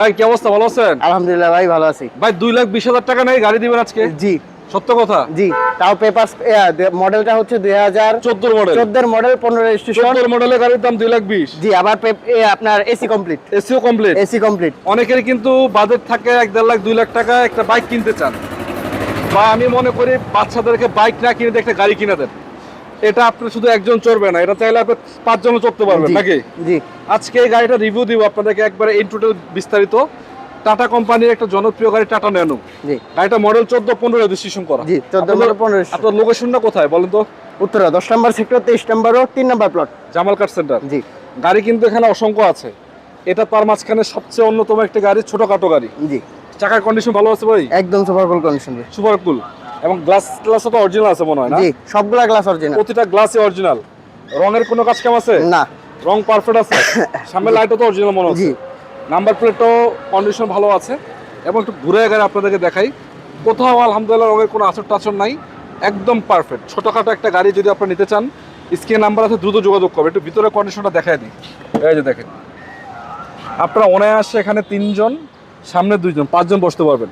ভাই কি অবস্থা? ভালো আছেন? আলহামদুলিল্লাহ ভাই ভালো আছি। ভাই দুই লাখ বিশ হাজার টাকা নেই গাড়ি দিবেন আজকে? জি। সত্য কথা? জি তাও পেপার মডেলটা হচ্ছে দুই হাজার চোদ্দোর মডেল চোদ্দের মডেল পনেরো রেজিস্ট্রেশন চোদ্দোর মডেলের গাড়ির দাম দুই লাখ বিশ। জি আবার আপনার এসি কমপ্লিট এসিও কমপ্লিট এসি কমপ্লিট অনেকের কিন্তু বাজেট থাকে এক দেড় লাখ দুই লাখ টাকা একটা বাইক কিনতে চান। বা আমি মনে করি বাচ্চাদেরকে বাইক না কিনে একটা গাড়ি কিনে দেন। এটা আপনি শুধু একজন চড়বে না এটা চাইলে আপনি পাঁচজনও চড়তে পারবেন নাকি? জি। আজকে এই গাড়িটা রিভিউ দিব আপনাদেরকে একবারে ইন টোটাল বিস্তারিত। টাটা কোম্পানির একটা জনপ্রিয় গাড়ি টাটা ন্যানো জি। গাড়িটা মডেল চোদ্দ পনেরো রেজিস্ট্রেশন করা। জি, 14 আপনাদের- 15 আপনার লোকেশনটা কোথায় বলেন তো? উত্তরা দশ নম্বর সেক্টর তেইশ নম্বর রোড তিন নম্বর প্লট জামাল কার সেন্টার জি। গাড়ি কিন্তু এখানে অসংখ্য আছে। এটা তার মাঝখানে সবচেয়ে অন্যতম একটা গাড়ি ছোটখাটো গাড়ি। জি। চাকার কন্ডিশন ভালো আছে ভাই? একদম super cool condition super cool এবং গ্লাস গ্লাস তো অরিজিনাল আছে মনে হয় না? জি সবগুলা গ্লাস অরিজিনাল প্রতিটা গ্লাসই অরিজিনাল রঙের কোনো কাজ কাম আছে? না। রং পারফেক্ট আছে? সামনে লাইটও তো অরিজিনাল মনে হচ্ছে। নাম্বার প্লেটও কন্ডিশন ভালো আছে। এবং একটু ঘুরে গাড়ি আপনাদেরকে দেখাই। কোথাও আলহামদুলিল্লাহ রঙের কোনো আসর টাচর নাই। একদম পারফেক্ট ছোটখাটো একটা গাড়ি যদি আপনি নিতে চান স্ক্রিন নাম্বার আছে দ্রুত যোগাযোগ করবে একটু ভিতরে কন্ডিশনটা দেখায় দিই। এই যে দেখেন। আপনারা অনায়াসে এখানে তিনজন সামনে দুইজন পাঁচজন বসতে পারবেন।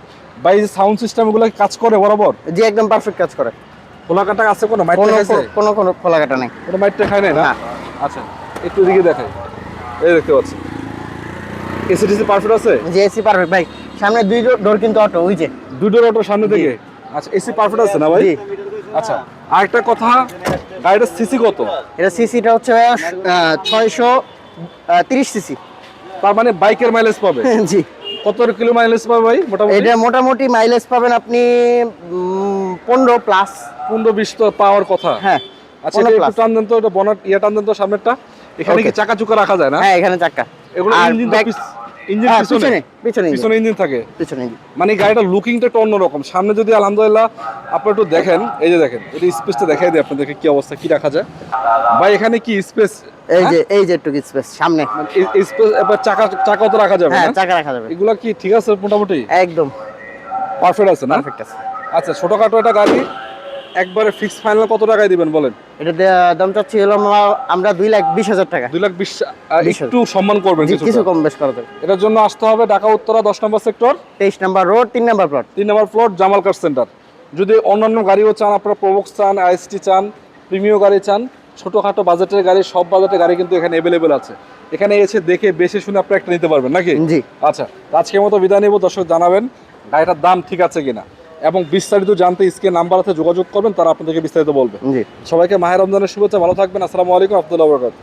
এই যে সাউন্ড সিস্টেম সিস্টেমগুলো কাজ করে বরাবর? জি একদম পারফেক্ট কাজ করে। খোলা কাটা আছে কোনো? মাইট দেখাইছে কোনো কোনো খোলা কাটা নেই। কোনো মাইট দেখায় নাই না? না। আচ্ছা একটু এদিকে দেখাই। এই দেখতে পাচ্ছি। এসি ডিসি পারফেক্ট আছে? জি এসি পারফেক্ট ভাই সামনে দুই ডোর কিন্তু অটো ওই যে। দুই ডোর অটো সামনে থেকে? আচ্ছা এসি পারফেক্ট আছে না ভাই? জি। আচ্ছা আরেকটা কথা গাড়িটার সিসি কত? এটা সিসিটা হচ্ছে ছয়শো তিরিশ সিসি তার মানে বাইকের মাইলেজ পাবে। জি। কত কিলো মাইলেজ পাবে ভাই মোটামুটি? এটা মোটামুটি মাইলেজ পাবেন আপনি পনেরো প্লাস পনেরো বিশ তো পাওয়ার কথা। হ্যাঁ আচ্ছা এটা টান দেন তো এটা বনাট ইয়ে টান দেন তো সামনেরটা। এখানে কি চাকা চুকা রাখা যায় না? হ্যাঁ এখানে চাকা। এগুলো ইঞ্জিন ইঞ্জিন হ্যাঁ, পিছনে পিছনে পিছনে ইঞ্জিন। থাকে। পিছনে। মানে গাড়িটার লুকিংটা একটু অন্যরকম। সামনে যদি আলহামদুলিল্লাহ আপনি একটু দেখেন এই যে দেখেন এটা স্পেসটা দেখাই দিই আপনাদেরকে কি অবস্থা কি রাখা যায়। ভাই এখানে কি স্পেস এই যে এই যে একটু স্পেস সামনে। স্পেস এবার চাকা চাকাও তো রাখা যাবে হ্যাঁ চাকা রাখা যাবে। এগুলা কি ঠিক আছে মোটামুটি? একদম। পারফেক্ট আছে না? পারফেক্ট আছে। আচ্ছা ছোটখাটো একটা গাড়ি একবারে ফিক্স ফাইনাল কত টাকায় দিবেন বলেন? এটা দাম চাচ্ছি হলো আমরা- দুই লাখ বিশ হাজার টাকা। দুই লাখ বিশ। একটু সম্মান করবেন। কিছু কম বেশ করা এটার জন্য আসতে হবে ঢাকা উত্তরা দশ নম্বর সেক্টর তেইশ নাম্বার রোড তিন নম্বর প্লট তিন নম্বর প্লট জামাল কার সেন্টার যদি অন্যান্য গাড়িও চান আপনারা প্রবক্স চান আইএসটি চান প্রিমিয় গাড়ি চান ছোটোখাটো বাজেটের গাড়ি সব বাজেটের গাড়ি কিন্তু এখানে অ্যাভেলেবেল আছে। এখানে এসে দেখে বেশি শুনে আপনারা একটা নিতে পারবেন নাকি? জি। আচ্ছা আজকের মতো বিদায় নেব। দর্শক জানাবেন গাড়িটার দাম ঠিক আছে কিনা। এবং বিস্তারিত জানতে স্ক্রিন নাম্বার আছে যোগাযোগ করবেন তারা আপনাদেরকে বিস্তারিত বলবে। জি। সবাইকে মাহের রমজানের শুভেচ্ছা ভালো থাকবেন আসসালামু আলাইকুম আব্দুল্লাহ বরকাত।